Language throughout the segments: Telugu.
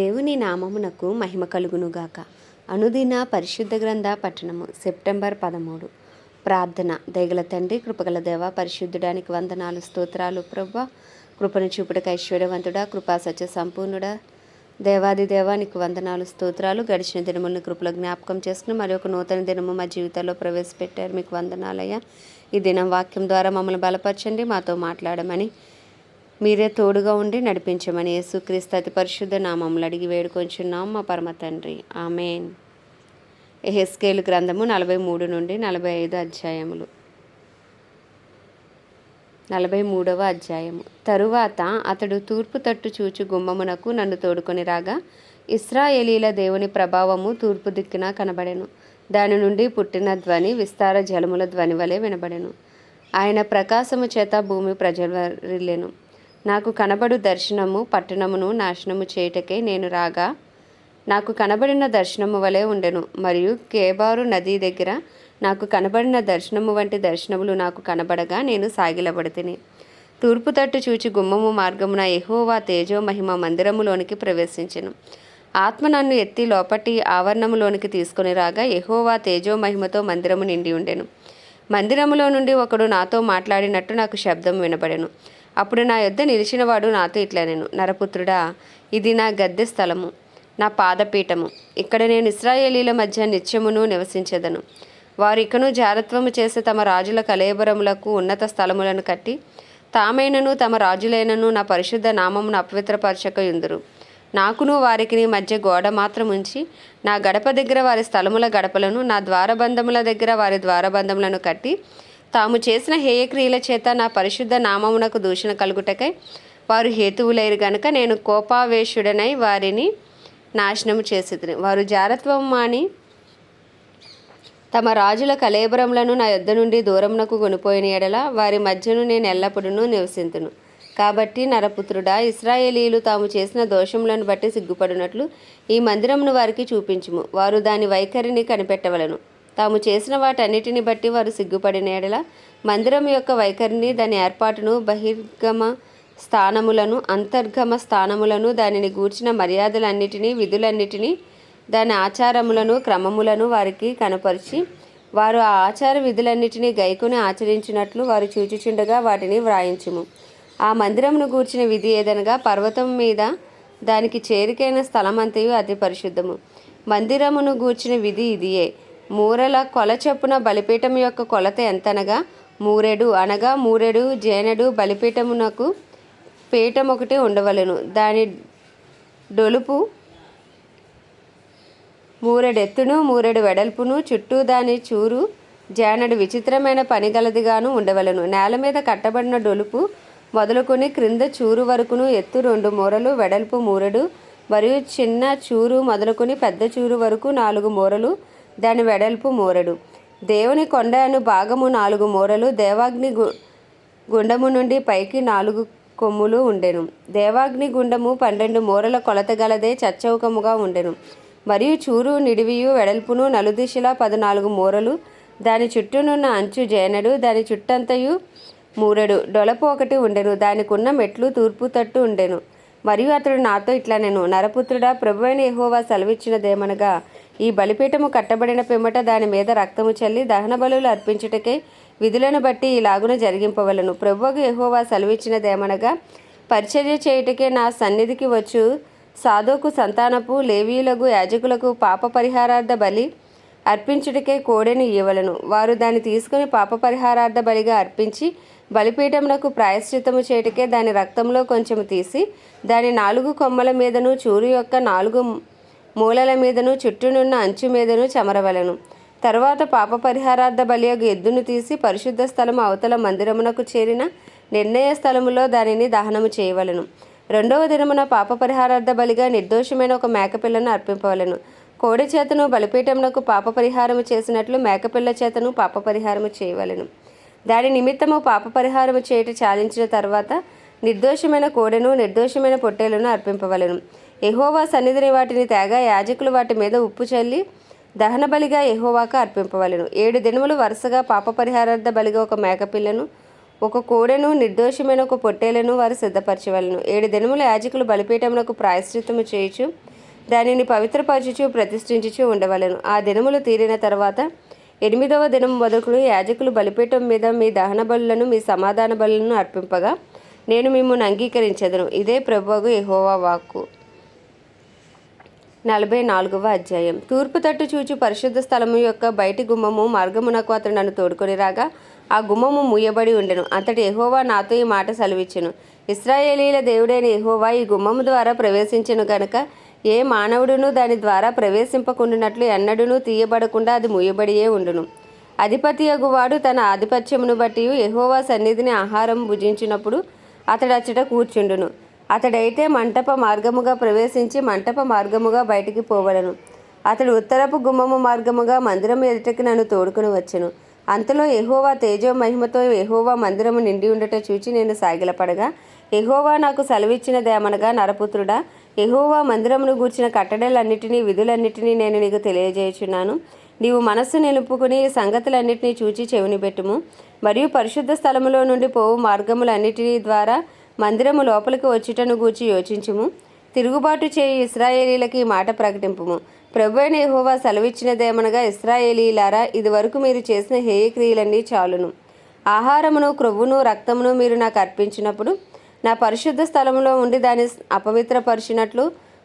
దేవుని నామమునకు మహిమ కలుగునుగాక. అనుదిన పరిశుద్ధ గ్రంథ పట్టణము సెప్టెంబర్ పదమూడు. ప్రార్థన దయగల తండ్రి కృపగల దేవ పరిశుద్ధుడానికి వందనాలు స్తోత్రాలు ప్రభ. కృపను చూపుటకు ఐశ్వర్యవంతుడా కృపా సత్య సంపూర్ణుడా. దేవాది దేవానికి వందనాలు స్తోత్రాలు. గడిచిన దినములను కృపలో జ్ఞాపకం చేసుకుని మరి ఒక నూతన దినము మా జీవితాల్లో ప్రవేశపెట్టారు. మీకు వందనాలయ్యా. ఈ దినం వాక్యం ద్వారా మమ్మల్ని బలపరచండి మాతో మాట్లాడమని మీరే తోడుగా ఉండి నడిపించమని యేసుక్రీస్తు అతి పరిశుద్ధ నామములు అడిగి వేడుకొంచున్నాం మా పరమ తండ్రి. ఆమెన్. ఎహెస్కేలు గ్రంథము నలభై మూడు నుండి నలభై ఐదు అధ్యాయములు. నలభై మూడవ అధ్యాయము. తరువాత అతడు తూర్పు తట్టు చూచు గుమ్మమునకు నన్ను తోడుకొని రాగా ఇస్రాయేలీల దేవుని ప్రభావము తూర్పు దిక్కున కనబడెను. దాని నుండి పుట్టిన ధ్వని విస్తార జలముల ధ్వని వలె వినబడెను. ఆయన ప్రకాశము చేత భూమి ప్రజ్వరిల్లెను నాకు కనబడు దర్శనము పట్టణమును నాశనము చేయుటకై నేను రాగా నాకు కనబడిన దర్శనము వలె ఉండెను. మరియు కేబారు నది దగ్గర నాకు కనబడిన దర్శనము వంటి దర్శనములు నాకు కనబడగా నేను సాగిలబడితిని. తూర్పు తట్టు చూచి గుమ్మము మార్గమున ఎహోవా తేజో మహిమ మందిరములోనికి ప్రవేశించెను. ఆత్మ నన్ను ఎత్తి లోపటి ఆవరణములోనికి తీసుకొని రాగా ఎహోవా తేజో మహిమతో మందిరము నిండి ఉండెను. మందిరములో నుండి ఒకడు నాతో మాట్లాడినట్టు నాకు శబ్దం వినబడెను. అప్పుడు నా యొద్ద నిలిచినవాడు నాతో ఇట్లనెను నరపుత్రుడా ఇది నా గద్దె స్థలము నా పాదపీఠము. ఇక్కడ నేను ఇస్రాయేలీల మధ్య నిత్యమును నివసించెదను. వారు ఇకను జారత్వము చేసే తమ రాజుల కలేబరములకు ఉన్నత స్థలములను కట్టి తామైనను తమ రాజులైనను నా పరిశుద్ధ నామమును అపవిత్రపరచక యుందురు నాకును వారికి మధ్య గోడ మాత్రం ఉంచి నా గడప దగ్గర వారి స్థలముల గడపలను నా ద్వారబంధముల దగ్గర వారి ద్వారబంధములను కట్టి తాము చేసిన హేయక్రియల చేత నా పరిశుద్ధ నామమునకు దూషణ కలుగుటకై వారు హేతువులేరు గనుక నేను కోపావేశుడనై వారిని నాశనము చేసేది వారు జారత్వం మాని తమ రాజుల కలేబరములను నా యొద్ద నుండి దూరమునకు కొనిపోయిన ఎడల వారి మధ్యను నేను ఎల్లప్పుడూ నివసింతును. కాబట్టి నరపుత్రుడా ఇస్రాయేలీలు తాము చేసిన దోషములను బట్టి సిగ్గుపడినట్లు ఈ మందిరమును వారికి చూపించుము. వారు దాని వైఖరిని కనిపెట్టవలను. తాము చేసిన వాటన్నిటిని బట్టి వారు సిగ్గుపడిన ఎడల మందిరం యొక్క వైఖరిని దాని ఏర్పాటును బహిర్గమ స్థానములను అంతర్గమ స్థానములను దానిని గూర్చిన మర్యాదలన్నిటినీ విధులన్నిటినీ దాని ఆచారములను క్రమములను వారికి కనపరిచి వారు ఆ ఆచార విధులన్నిటినీ గైకుని ఆచరించినట్లు వారు చూచుచుండగా వాటిని వ్రాయించుము. ఆ మందిరమును గూర్చిన విధి ఏదనగా పర్వతం మీద దానికి చేరికైన స్థలమంతయు అతి పరిశుద్ధము. మందిరమును గూర్చిన విధి ఇదియే. మూరల కొల చొప్పున బలిపీఠం యొక్క కొలత ఎంతనగా? మూరెడు అనగా మూరెడు జేనెడు బలిపీఠమునకు పీఠం ఒకటి ఉండవలెను. దాని డొలుపు మూరెడెత్తును మూరెడు వెడల్పును చుట్టూ దాని చూరు జానడు విచిత్రమైన పనిగలదిగాను ఉండవలను. నేల మీద కట్టబడిన డొలుపు మొదలుకొని క్రింద చూరు వరకును ఎత్తు రెండు మూరలు వెడల్పు మూరెడు మరియు చిన్న చూరు మొదలుకొని పెద్ద చూరు వరకు నాలుగు మూరలు దాని వెడల్పు మూరడు దేవుని కొండ అను భాగము నాలుగు మూరలు దేవాగ్ని గు గుండము నుండి పైకి నాలుగు కొమ్ములు ఉండెను. దేవాగ్ని గుండము పన్నెండు మూరల కొలత గలదే చచ్చౌకముగా ఉండెను. మరియు చూరు నిడివియు వెడల్పును నలుదిశలా పద్నాలుగు మూరలు దాని చుట్టూనున్న అంచు జేనడు దాని చుట్టంతయు మూరెడు డొలపు ఒకటి ఉండెను. దానికున్న మెట్లు తూర్పు తట్టు ఉండెను. మరియు అతడు నాతో ఇట్లా నేను నరపుత్రుడా ప్రభువైన ఎహోవా సెలవిచ్చినదేమనగా ఈ బలిపీఠము కట్టబడిన పిమ్మట దాని మీద రక్తము చల్లి దహన బలులు అర్పించుటకై విధులను బట్టి ఇలాగున జరిగింపవలను. ప్రభువుకు ఎహోవా సెలవిచ్చినదేమనగా పరిచర్య చేయుటకే నా సన్నిధికి వచ్చు సాధోకు సంతానపు లేవీయులకు యాజకులకు పాప పరిహారార్థ బలి అర్పించుటకే కోడెను ఇవ్వలను వారు దాన్ని తీసుకుని పాప పరిహారార్థ బలిగా అర్పించి బలిపీఠమునకు ప్రాయశ్చిత్తము చేయుటకే దాని రక్తంలో కొంచెము తీసి దాని నాలుగు కొమ్మల మీదను చూరు యొక్క నాలుగు మూలల మీదను చుట్టూనున్న అంచు మీదను చెమరవలను. తర్వాత పాప పరిహారార్థ బలియగు ఎద్దును తీసి పరిశుద్ధ స్థలము అవతల మందిరమునకు చేరిన నిర్ణయ స్థలములో దానిని దహనము చేయవలను. రెండవ దినమున పాప పరిహారార్థ బలిగా నిర్దోషమైన ఒక మేకపిల్లను అర్పింపవలను. కోడి చేతను బలిపీఠమునకు పాప పరిహారము చేసినట్లు మేకపిల్ల చేతను పాప పరిహారము చేయవలను. దాని నిమిత్తము పాప పరిహారము చేయుట చాలించిన తర్వాత నిర్దోషమైన కోడెను నిర్దోషమైన పొట్టేలను అర్పింపవలను. ఎహోవా సన్నిధిని వాటిని తేగా యాజకులు వాటి మీద ఉప్పు చల్లి దహన బలిగా ఎహోవాకు అర్పింపవలను. ఏడు దినములు వరుసగా పాప పరిహారార్థ బలిగా ఒక మేకపిల్లను ఒక కోడెను నిర్దోషమైన ఒక పొట్టేలను వారు సిద్ధపరచవలను. ఏడు దినములు యాజకులు బలిపీఠమునకు ప్రాయశ్చిత్తము చేయొచ్చు దానిని పవిత్రపరచుచు ప్రతిష్ఠించుచు ఉండవలను. ఆ దినములు తీరిన తర్వాత ఎనిమిదవ దినం మొదలుకుని యాజకులు బలిపీఠం మీద మీ దహన బలులను మీ సమాధాన బలులను అర్పింపగా నేను మిమ్మల్ని అంగీకరించదను. ఇదే ప్రభువు ఎహోవా వాక్కు. నలభై నాలుగవ అధ్యాయం. తూర్పు తట్టు చూచి పరిశుద్ధ స్థలము యొక్క బయటి గుమ్మము మార్గమునకు అతడు నన్ను తోడుకొని రాగా ఆ గుమ్మము మూయబడి ఉండెను. అంతటి ఎహోవా నాతో ఈ మాట సెలవిచ్చెను. ఇస్రాయేలీల దేవుడైన ఎహోవా ఈ గుమ్మము ద్వారా ప్రవేశించెను గనుక ఏ మానవుడును దాని ద్వారా ప్రవేశింపకుండునట్లు ఎన్నడూనూ తీయబడకుండా అది మూయబడియే ఉండును. అధిపతి అగువాడు తన ఆధిపత్యమును బట్టి ఎహోవా సన్నిధిని ఆహారం భుజించినప్పుడు అతడచ్చట కూర్చుండును. అతడైతే మంటప మార్గముగా ప్రవేశించి మంటప మార్గముగా బయటికి పోవలను. అతడు ఉత్తరపు గుమ్మము మార్గముగా మందిరం ఎదుటకి నన్ను తోడుకుని వచ్చెను. అంతలో ఎహోవా తేజో మహిమతో ఎహోవా మందిరము నిండి ఉండట చూచి నేను సాగిలపడగా ఎహోవా నాకు సెలవిచ్చిన దేమనగా నరపుత్రుడా ఎహోవా మందిరమును గూర్చిన కట్టడలన్నిటినీ విధులన్నిటినీ నేను నీకు తెలియజేయుచున్నాను. నీవు మనస్సు నిలుపుకుని సంగతులన్నింటినీ సంగతులన్నిటినీ చూచి చెవిని పెట్టుము. మరియు పరిశుద్ధ స్థలములో నుండి పోవు మార్గములన్నిటినీ ద్వారా మందిరము లోపలికి వచ్చుటను గూర్చి యోచించుము. తిరుగుబాటు చేయి ఇస్రాయేలీలకి ఈ మాట ప్రకటింపుము. ప్రభు అయిన యహోవా సెలవిచ్చినదేమనగా ఇస్రాయేలీలారా ఇదివరకు మీరు చేసిన హేయక్రియలన్నీ చాలును. ఆహారమును క్రొవ్వును రక్తమును మీరు నాకు అర్పించినప్పుడు నా పరిశుద్ధ స్థలంలో ఉండి దాన్ని అపవిత్రపరిచినట్లు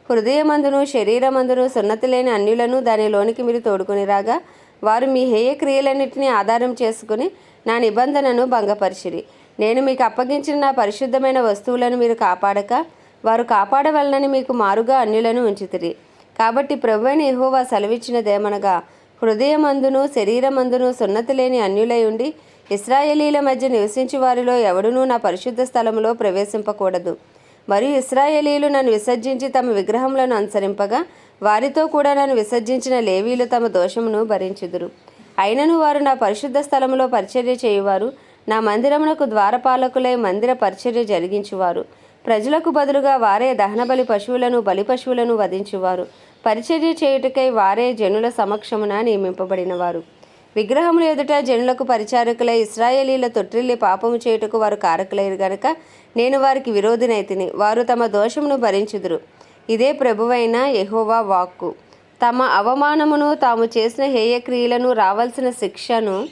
హృదయమందును శరీరమందును సున్నతి లేని అన్యులను దానిలోనికి మీరు తోడుకొని రాగా వారు మీ హేయ క్రియలన్నింటినీ ఆధారం చేసుకుని నా నిబంధనను భంగపరిచిరి. నేను మీకు అప్పగించిన నా పరిశుద్ధమైన వస్తువులను మీరు కాపాడక వారు కాపాడవలనని మీకు మారుగా అన్యులను ఉంచుతురి. కాబట్టి ప్రభువైన ఇహోవా సెలవిచ్చినదేమనగా హృదయమందును శరీరమందును సున్నతి లేని అన్యులై ఉండి ఇస్రాయేలీల మధ్య నివసించు వారిలో ఎవడునూ నా పరిశుద్ధ స్థలములో ప్రవేశింపకూడదు. మరియు ఇస్రాయేలీలు నన్ను విసర్జించి తమ విగ్రహములను అనుసరింపగా వారితో కూడా నన్ను విసర్జించిన లేవీలు తమ దోషమును భరించుదురు. అయినను వారు నా పరిశుద్ధ స్థలములో పరిచర్య చేయువారు నా మందిరమునకు ద్వారపాలకులై మందిర పరిచర్య జరిగించువారు. ప్రజలకు బదులుగా వారే దహనబలి పశువులను బలి పశువులను వధించువారు. పరిచర్య చేయుటకై వారే జనుల సమక్షమున నియమింపబడినవారు. విగ్రహముల ఎదుట జనులకు పరిచారకులై ఇస్రాయేలీల తొట్టిల్లి పాపము చేయుటకు వారు కారకులైరు గనుక నేను వారికి విరోధినైతిని. వారు తమ దోషమును భరించుదురు. ఇదే ప్రభువైన యహోవా వాక్కు. తమ అవమానమును తాము చేసిన హేయక్రియలను రావాల్సిన శిక్షను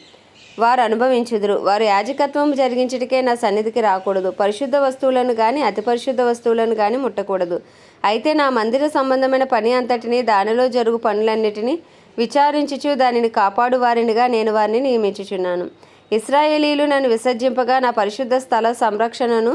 వారు అనుభవించుదురు. వారు యాజకత్వం జరిగించుటకే నా సన్నిధికి రాకూడదు. పరిశుద్ధ వస్తువులను కానీ అతి పరిశుద్ధ వస్తువులను కానీ ముట్టకూడదు. అయితే నా మందిర సంబంధమైన పని అంతటిని దానిలో జరుగు పనులన్నిటినీ విచారించుచు దానిని కాపాడు వారినిగా నేను వారిని నియమించుచున్నాను. ఇస్రాయేలీలు నన్ను విసర్జింపగా నా పరిశుద్ధ స్థల సంరక్షణను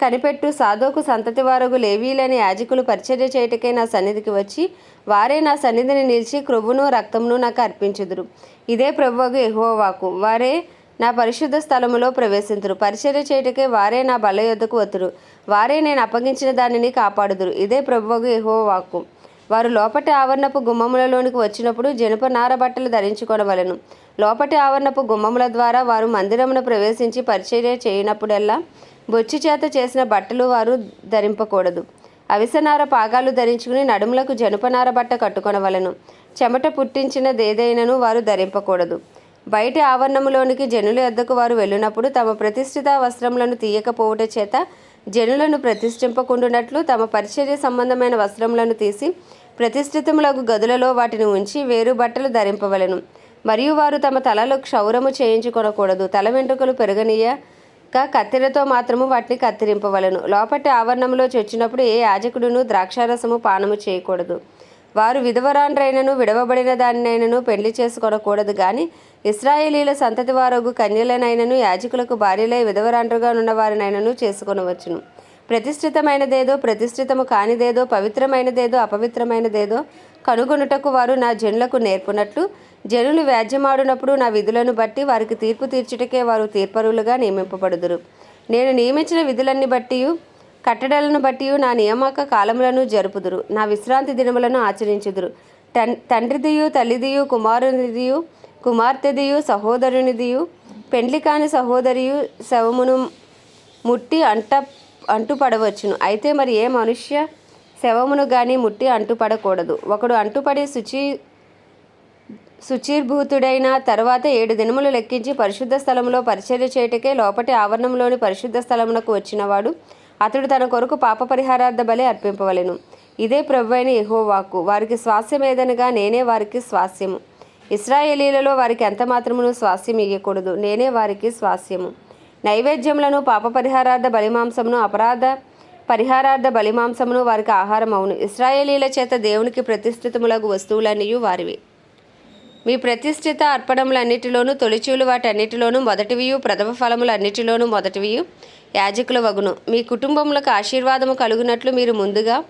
కనిపెట్టు సాధోకు సంతతి వారగు లేవీలని యాజకులు పరిచర్య చేయుటకై నా సన్నిధికి వచ్చి వారే నా సన్నిధిని నిలిచి క్రొవ్వును రక్తమును నాకు అర్పించుదురు. ఇదే ప్రభువగు ఎహోవాకు వారే నా పరిశుద్ధ స్థలములో ప్రవేశింతురు. పరిచర్య చేయుటకే వారే నా బల యొద్దకు వతురు వారే నేను అప్పగించిన దానిని కాపాడుదురు. ఇదే ప్రభువగు ఎహోవాకు వారు లోపటి ఆవరణపు గుమ్మములలోనికి వచ్చినప్పుడు జనప నార బట్టలు ధరించుకోవలను లోపటి ఆవరణపు గుమ్మముల ద్వారా వారు మందిరమును ప్రవేశించి పరిచర్య చేయనప్పుడల్లా బొచ్చి చేత చేసిన బట్టలు వారు ధరింపకూడదు. అవిసనార పాగాలు ధరించుకుని నడుములకు జనపనార బట్ట కట్టుకొనవలెను. చెమట పుట్టించిన దేదైనను వారు ధరింపకూడదు. బయటి ఆవరణములోనికి జనుల వద్దకు వారు వెళ్ళినప్పుడు తమ ప్రతిష్ఠిత వస్త్రములను తీయకపోవుట చేత జనులను ప్రతిష్ఠింపకుండునట్లు తమ పరిచర్య సంబంధమైన వస్త్రములను తీసి ప్రతిష్ఠితములకు గదులలో వాటిని ఉంచి వేరు బట్టలు ధరింపవలెను. మరియు వారు తమ తలలో క్షౌరము చేయించుకొనకూడదు. తల వెంట్రుకలు పెరగనీయ కత్తెరతో మాత్రము వాటిని కత్తిరింపవలను. లోపటి ఆవరణంలో చొచ్చినప్పుడు ఏ యాజకుడును ద్రాక్షారసము పానము చేయకూడదు. వారు విధవరాండ్రైనను విడవబడిన దానినైనను పెళ్ళి చేసుకొనకూడదు గాని ఇస్రాయేలీల సంతతి వారగు కన్యలనైనను యాజకులకు భార్యలై విధవరాండ్రుగా ఉన్న వారినైనను చేసుకొనవచ్చును. ప్రతిష్ఠితమైనదేదో ప్రతిష్ఠితము కానిదేదో పవిత్రమైనదేదో అపవిత్రమైనదేదో కనుగొనుటకు వారు నా జనులకు నేర్పునట్లు జనులు వ్యాజ్యమాడునప్పుడు నా విధులను బట్టి వారికి తీర్పు తీర్చుటకే వారు తీర్పరులుగా నియమింపబడుదురు. నేను నియమించిన విధులన్నీ బట్టి కట్టడలను బట్టి నా నియామక కాలములను జరుపుదురు. నా విశ్రాంతి దినములను ఆచరించుదురు. టన్ తండ్రిదియు తల్లిదియు కుమారునిదియు కుమార్తెదియు సహోదరునిదియు పెండ్లి కాని సహోదరియు శవమును ముట్టి అంట అంటుపడవచ్చును. అయితే మరి ఏ మనుష్య శవమును గాని ముట్టి అంటుపడకూడదు. ఒకడు అంటుపడి శుచి శుచిర్భూతుడైన తరువాత ఏడు దినములు లెక్కించి పరిశుద్ధ స్థలములో పరిచర్య చేయుటకే లోపటి ఆవరణంలోని పరిశుద్ధ స్థలమునకు వచ్చినవాడు అతడు తన కొరకు పాప పరిహారార్థ బలి అర్పింపవలెను. ఇదే ప్రభువైన యెహోవాకు వారికి స్వాస్యమేదనగా నేనే వారికి స్వాస్యము. ఇస్రాయేలీలలో వారికి ఎంత మాత్రమును స్వాస్యం ఇయ్యకూడదు నేనే వారికి స్వాస్యము. నైవేద్యములను పాప పరిహారార్థ బలిమాంసమును అపరాధ పరిహారార్థ బలిమాంసమును వారికి ఆహారం అవును ఇస్రాయేలీల చేత దేవునికి ప్రతిష్ఠితములగు వస్తువులన్నీ వారివి. మీ ప్రతిష్ఠిత అర్పణములన్నిటిలోనూ తొలిచూలు వాటన్నిటిలోనూ మొదటివియు ప్రథమ ఫలములన్నిటిలోనూ మొదటివియు యాజకుల వగును. మీ కుటుంబములకు ఆశీర్వాదము కలుగునట్లు మీరు ముందుగా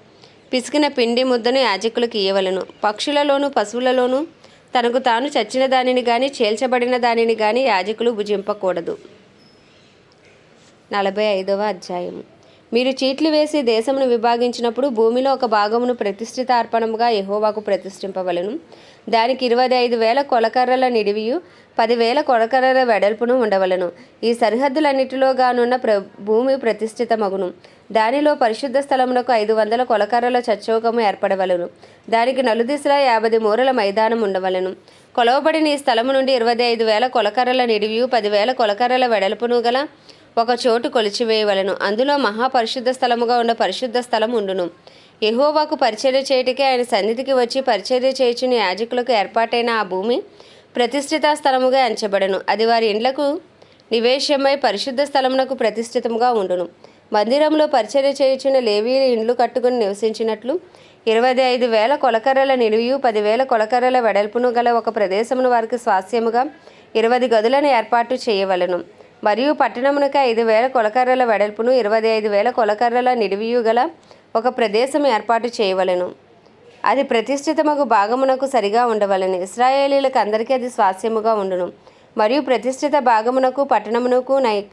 పిసికిన పిండి ముద్దను యాజకులకు ఇయ్యవలను. పక్షులలోనూ పశువులలోనూ తనకు తాను చచ్చిన దానిని కానీ చేల్చబడిన దానిని కానీ యాజకులు భుజింపకూడదు. నలభై ఐదవ అధ్యాయము. మీరు చీట్లు వేసి దేశమును విభాగించినప్పుడు భూమిలో ఒక భాగమును ప్రతిష్ఠిత అర్పణముగా యెహోవాకు ప్రతిష్ఠింపవలను. దానికి ఇరవై ఐదు వేల కొలకర్రల నిడివియు పదివేల కొలకర్రల వెడల్పును ఉండవలను. ఈ సరిహద్దులన్నిటిలో గానున్న ప్ర భూమి ప్రతిష్ఠితమగును. దానిలో పరిశుద్ధ స్థలమునకు ఐదు వందల కొలకర్రల చచ్చౌకము ఏర్పడవలను. దానికి నలుదిశలా యాభై మూరల మైదానం ఉండవలను. కొలవబడిన ఈ స్థలము నుండి ఇరవై ఐదు వేల కొలకర్రల నిడివియు పదివేల కొలకర్రల వెడల్పును గల ఒక చోటు కొలిచివేయవలను. అందులో మహాపరిశుద్ధ స్థలముగా ఉన్న పరిశుద్ధ స్థలం ఉండును. ఎహోవాకు పరిచర్య చేయుటకే ఆయన సన్నిధికి వచ్చి పరిచర్య చేయుచున్న యాజకులకు ఏర్పాటైన ఆ భూమి ప్రతిష్ఠిత స్థలముగా ఎంచబడను. అది వారి ఇండ్లకు నివేశమై పరిశుద్ధ స్థలమునకు ప్రతిష్ఠితముగా ఉండును. మందిరంలో పరిచర్య చేయుచున్న లేవీల ఇండ్లు కట్టుకుని నివసించినట్లు ఇరవై ఐదు వేల కొలకర్రల నిలువు పదివేల కొలకర్రల వెడల్పును గల ఒక ప్రదేశమును వారికి స్వాస్యముగా ఇరవై గదులను ఏర్పాటు చేయవలెను. మరియు పట్టణమునకు ఐదు వేల కొలకర్రల వెడల్పును ఇరవై ఐదు వేల కొలకర్రల నిడివియు గల ఒక ప్రదేశం ఏర్పాటు చేయవలెను. అది ప్రతిష్ఠితమగు భాగమునకు సరిగా ఉండవలెను. ఇస్రాయేలీలకు అందరికీ అది స్వాస్యముగా ఉండును. మరియు ప్రతిష్ఠిత భాగమునకు పట్టణమునకు నై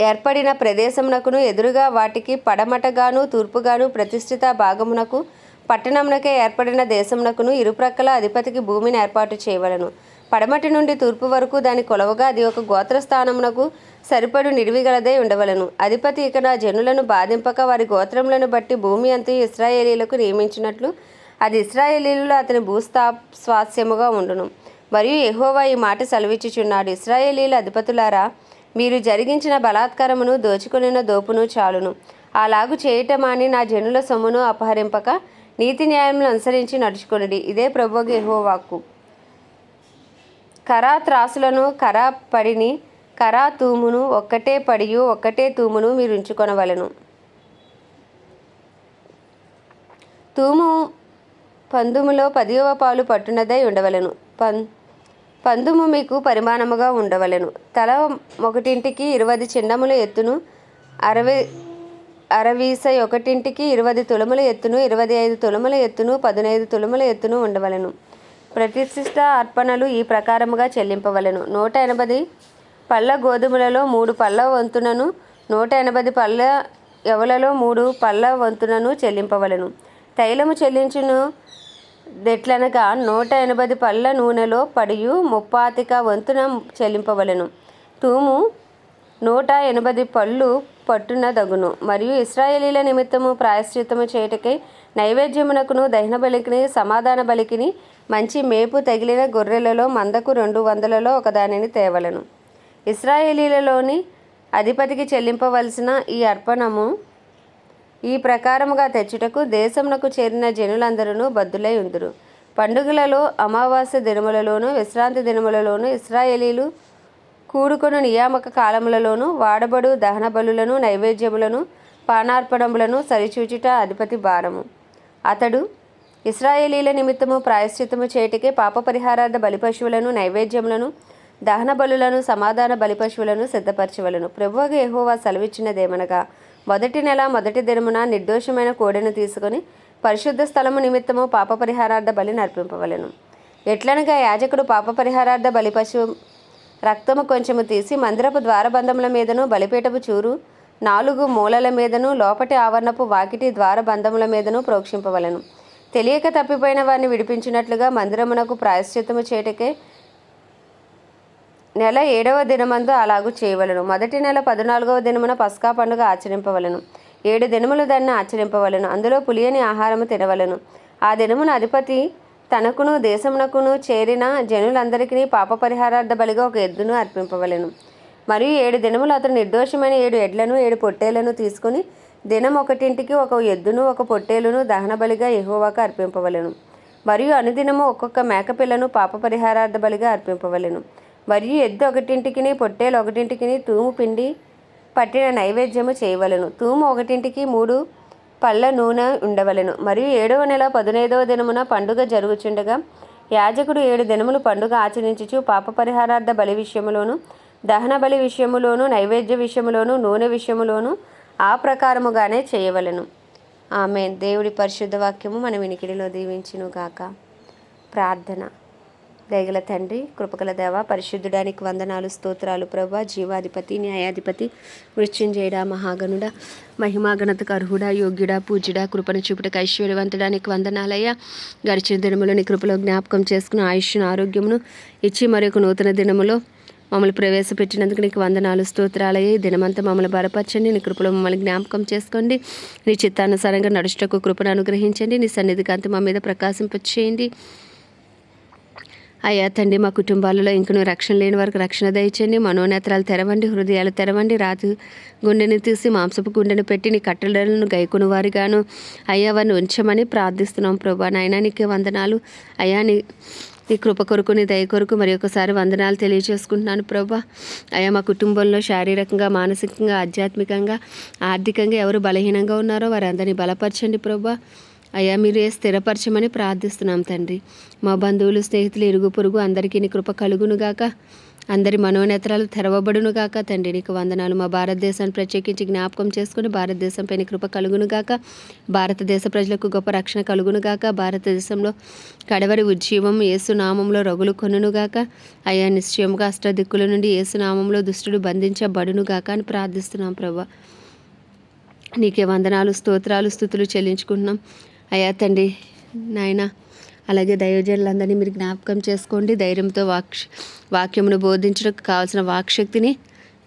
ఏర్పడిన ప్రదేశమునకును ఎదురుగా వాటికి పడమటగాను తూర్పుగాను ప్రతిష్ఠిత భాగమునకు పట్టణమునకే ఏర్పడిన దేశమునకును ఇరుప్రక్కల అధిపతికి భూమిని ఏర్పాటు చేయవలను. పడమటి నుండి తూర్పు వరకు దాని కొలవగా అది ఒక గోత్రస్థానమునకు సరిపడు నిడివిగలదై ఉండవలను. అధిపతి ఇక నా జనులను బాధింపక వారి గోత్రములను బట్టి భూమి అంత ఇస్రాయేలీలకు నియమించినట్లు అది ఇస్రాయేలీలలో అతని భూస్థా స్వాస్యముగా ఉండును. మరియు ఎహోవా ఈ మాట సెలవిచ్చుచున్నాడు. ఇస్రాయేలీల అధిపతులారా మీరు జరిగించిన బలాత్కారమును దోచుకొనిన దోపును చాలును. అలాగు చేయటమాని నా జనుల సొమ్మును అపహరింపక నీతి న్యాయములను అనుసరించి నడుచుకొనిడి. ఇదే ప్రభువు యెహోవాకు. కరా త్రాసులను కరా పడిని కరా తూమును ఒక్కటే పడియు ఒక్కటే తూమును మీరు ఉంచుకొనవలెను. తూము పందుములో పదివ పాలు పట్టునదై ఉండవలెను. పం పందుము మీకు పరిమాణముగా ఉండవలెను. తల ఒకటింటికి ఇరవై చిన్నముల ఎత్తును అరవై అరవీస ఒకటింటికి ఇరవై తులముల ఎత్తును ఇరవై ఐదు తులముల ఎత్తును పదునైదు తులముల ఎత్తును ఉండవలెను. ప్రతిష్ఠిత అర్పణలు ఈ ప్రకారముగా చెల్లింపవలెను. నూట ఎనభై పళ్ళ గోధుమలలో మూడు పళ్ళ వంతునను నూట ఎనభై పళ్ళ ఎవలలో మూడు పళ్ళ వంతునను చెల్లింపవలెను. తైలము చెల్లించును దెట్లనగా నూట ఎనభై పళ్ళ నూనెలో పడియు ముప్పాతిక వంతున చెల్లింపవలెను. తూము నూట ఎనభై పళ్ళు పట్టున దగును మరియు ఇస్రాయేలీల నిమిత్తము ప్రాయశ్చిత్తము చేయటకై నైవేద్యమునకును దహన బలికిని సమాధాన బలికిని మంచి మేపు తగిలిన గొర్రెలలో మందకు రెండు వందలలో ఒకదానిని తేవలను. ఇస్రాయేలీలలోని అధిపతికి చెల్లింపవలసిన ఈ అర్పణము ఈ ప్రకారముగా తెచ్చుటకు దేశమునకు చేరిన జనులందరూ బద్దులై ఉందురు. పండుగలలో అమావాస్య దినములలోను విశ్రాంతి దినములలోను ఇస్రాయేలీలు కూడుకొను నియామక కాలములలోను వాడబడు దహన బలులను నైవేద్యములను పానార్పణములను సరిచూచుట అధిపతి భారము. అతడు ఇస్రాయేలీల నిమిత్తము ప్రాయశ్చిత్తము చేటికే పాప పరిహారార్థ బలిపశువులను నైవేద్యములను దహన బలులను సమాధాన బలిపశువులను సిద్ధపరచవలను. ప్రభువగ ఏహోవా సెలవిచ్చినదేమనగా మొదటి నెల మొదటి దినమున నిర్దోషమైన కోడెను తీసుకొని పరిశుద్ధ స్థలము నిమిత్తము పాప పరిహారార్థ బలి నర్పింపవలెను. ఎట్లనగా యాజకుడు పాప పరిహారార్థ బలిపశువు రక్తము కొంచెము తీసి మందిరపు ద్వారబంధముల మీదను బలిపీటపు చూరు నాలుగు మూలల మీదను లోపటి ఆవరణపు వాకిటి ద్వారబంధముల మీదను ప్రోక్షింపవలెను. తెలియక తప్పిపోయిన వారిని విడిపించినట్లుగా మందిరమునకు ప్రాయశ్చిత్తము చేటకే నెల ఏడవ దినమందు అలాగూ చేయవలను. మొదటి నెల పద్నాలుగవ దినమున పస్కా పండుగ ఆచరింపవలను. ఏడు దినములు దాన్ని ఆచరింపవలను. అందులో పులియని ఆహారము తినవలను. ఆ దినమున అధిపతి తనకును దేశమునకును చేరిన జనులందరికీ పాప పరిహారార్థ బలిగా ఒక ఎద్దును అర్పింపవలెను. మరియు ఏడు దినములు అతను నిర్దోషమైన ఏడు ఎడ్లను ఏడు పొట్టేలను తీసుకుని దినం ఒకటింటికి ఒక ఎద్దును ఒక పొట్టేలును దహన బలిగా యెహోవాకు అర్పింపవలెను. మరియు అనుదినము ఒక్కొక్క మేకపిల్లను పాప పరిహారార్థ బలిగా అర్పింపవలను. మరియు ఎద్దు ఒకటింటికి పొట్టేలు ఒకటింటికి తూము పిండి పట్టిన నైవేద్యము చేయవలెను. తూము ఒకటింటికి మూడు పళ్ళ నూనె ఉండవలెను. మరియు ఏడవ నెల పదునైదవ దినమున పండుగ జరుగుచుండగా యాజకుడు ఏడు దినములు పండుగ ఆచరించుచు పాప పరిహారార్థ బలి విషయంలోనూ దహన బలి విషయములోను నైవేద్య విషయములోను నూనె విషయములోను ఆ ప్రకారముగానే చేయవలెను. ఆమె దేవుడి పరిశుద్ధ వాక్యము మన వినికిడిలో దీవించును గాక ప్రార్థన. దయగల తండ్రి కృపకల దేవ పరిశుద్ధుడానికి వందనాలు స్తోత్రాలు ప్రభ జీవాధిపతి న్యాయాధిపతి మృత్యుంజయుడా మహాగణుడా మహిమాగణతకు అర్హుడా యోగ్యుడా పూజ్యుడా కృపను చూపుటకు ఐశ్వర్యవంతుడానికి వందనాలయ్యా. గడిచిన దినములో నీ కృపలో జ్ఞాపకం చేసుకున్న ఆయుష్ను ఆరోగ్యమును ఇచ్చి మరొక నూతన దినములో మమ్మల్ని ప్రవేశపెట్టినందుకు నీకు వందనాలు స్తోత్రాలయ్యి. దినమంతా మమ్మల్ని బలపరచండి. నీ కృపలో మమ్మల్ని జ్ఞాపకం చేసుకోండి. నీ చిత్తానుసారంగా నడుచుటకు కృపను అనుగ్రహించండి. నీ సన్నిధి కాంతి మా మీద ప్రకాశింపచేయండి. అయ్యా తండ్రి మా కుటుంబాలలో ఇంకను రక్షణ లేని వరకు రక్షణ దయచండి మనోనేత్రాలు తెరవండి హృదయాలు తెరవండి. రాతి గుండెని తీసి మాంసపు గుండెను పెట్టి నీ కట్టడలను గైకుని వారిగాను అయ్యా వారిని ఉంచమని ప్రార్థిస్తున్నాం. ప్రభా నాయన నీకే వందనాలు. అయ్యా నీ నీ కృప కొరకు నీ దయ కొరకు మరి ఒకసారి వందనాలు తెలియజేసుకుంటున్నాను ప్రభా. అయ్యా మా కుటుంబంలో శారీరకంగా మానసికంగా ఆధ్యాత్మికంగా ఆర్థికంగా ఎవరు బలహీనంగా ఉన్నారో వారందరినీ బలపరచండి ప్రభా. అయ్యా మీరే స్థిరపరచమని ప్రార్థిస్తున్నాం తండ్రి. మా బంధువులు స్నేహితులు ఇరుగు పొరుగు అందరికీ నీ కృప కలుగునుగాక. అందరి మనోనేత్రాలు తెరవబడునుగాక తండ్రి నీకు వందనాలు. మా భారతదేశాన్ని ప్రత్యేకించి జ్ఞాపకం చేసుకుని భారతదేశంపై కృప కృప కలుగునుగాక భారతదేశ ప్రజలకు గొప్ప రక్షణ కలుగునుగాక భారతదేశంలో కడవరి ఉజ్జీవం ఏసునామంలో రగులు కొనుగాక అయ్యా నిశ్చయముగా అష్టదిక్కుల నుండి ఏసునామంలో దుష్టుడు బంధించబడునుగాక అని ప్రార్థిస్తున్నాం ప్రభా. నీకే వందనాలు స్తోత్రాలు స్థుతులు చెల్లించుకుంటున్నాం. అయ్యా తండ్రి నాయనా అలాగే దైవజనులందరినీ మీరు జ్ఞాపకం చేసుకోండి. ధైర్యంతో వాక్ష వాక్యమును బోధించడానికి కావాల్సిన వాక్శక్తిని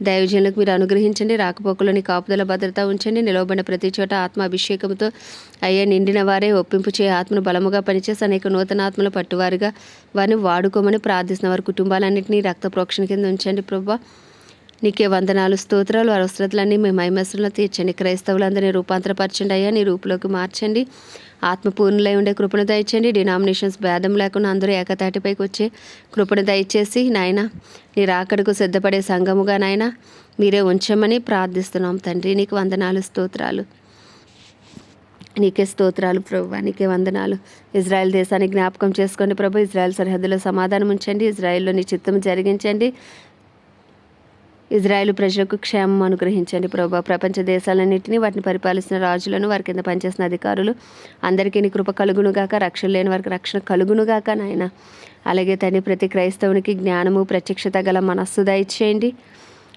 దైవజనులకు మీరు అనుగ్రహించండి. రాకపోకలోని కాపుదల భద్రత ఉంచండి. నిలవబడిన ప్రతి చోట ఆత్మ అభిషేకంతో అయ్యా నిండిన వారే ఒప్పింపు చేయ. ఆత్మను బలముగా పనిచేసి అనేక నూతన ఆత్మలు పట్టువారుగా వారిని వాడుకోమని ప్రార్థిస్తున్న వారి కుటుంబాలన్నింటినీ రక్త ప్రోక్షణ కింద ఉంచండి. ప్రభావ నీకే వందనాలు స్తోత్రాలు అవసరతలన్నీ మీ మైమస్సులను తీర్చండి. క్రైస్తవులందరినీ రూపాంతరపరచండి అయ్యా నీ రూపులోకి మార్చండి. ఆత్మపూర్ణులై ఉండే కృపణ దయచండి డినామినేషన్స్ భేదం లేకుండా అందరూ ఏకతాటిపైకి వచ్చే కృపణ దయచేసి నాయన నీ రాకడకు సిద్ధపడే సంఘముగా నాయన మీరే ఉంచమని ప్రార్థిస్తున్నాం తండ్రి. నీకు వందనాలు స్తోత్రాలు. నీకే స్తోత్రాలు ప్రభు నీకే వందనాలు. ఇజ్రాయెల్ దేశాన్ని జ్ఞాపకం చేసుకోండి ప్రభు. ఇజ్రాయెల్ సరిహద్దులో సమాధానం ఉంచండి. ఇజ్రాయెల్లో నీ చిత్తం జరిగించండి. ఇజ్రాయెల్ ప్రజలకు క్షేమం అనుగ్రహించండి ప్రభా. ప్రపంచ దేశాలన్నింటినీ వాటిని పరిపాలిస్తున్న రాజులను వారి కింద పనిచేసిన అధికారులు అందరికీ నీ కృప కలుగునుగాక రక్షణ లేని వారికి రక్షణ కలుగునుగాక నాయన. అలాగే తండ్రి ప్రతి క్రైస్తవునికి జ్ఞానము ప్రత్యక్షత గల మనస్సు దయచేయండి.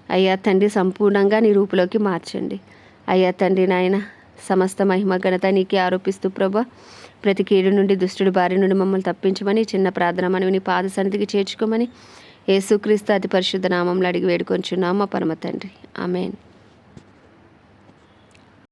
అయ్యా తండ్రి సంపూర్ణంగా నీ రూపులోకి మార్చండి. అయ్యా తండ్రి నాయన సమస్త మహిమ ఘనత నీకే ఆరోపిస్తూ ప్రభా. ప్రతి కీడు నుండి దుష్టుడి బారి నుండి మమ్మల్ని తప్పించమని చిన్న ప్రార్థన మనవి నీ పాద సన్నిధికి చేర్చుకోమని యేసుక్రీస్తు అతి పరిశుద్ధ నామంలో అడిగి వేడుకొంచున్నాం. మా పరమ తండ్రి. ఆమెన్.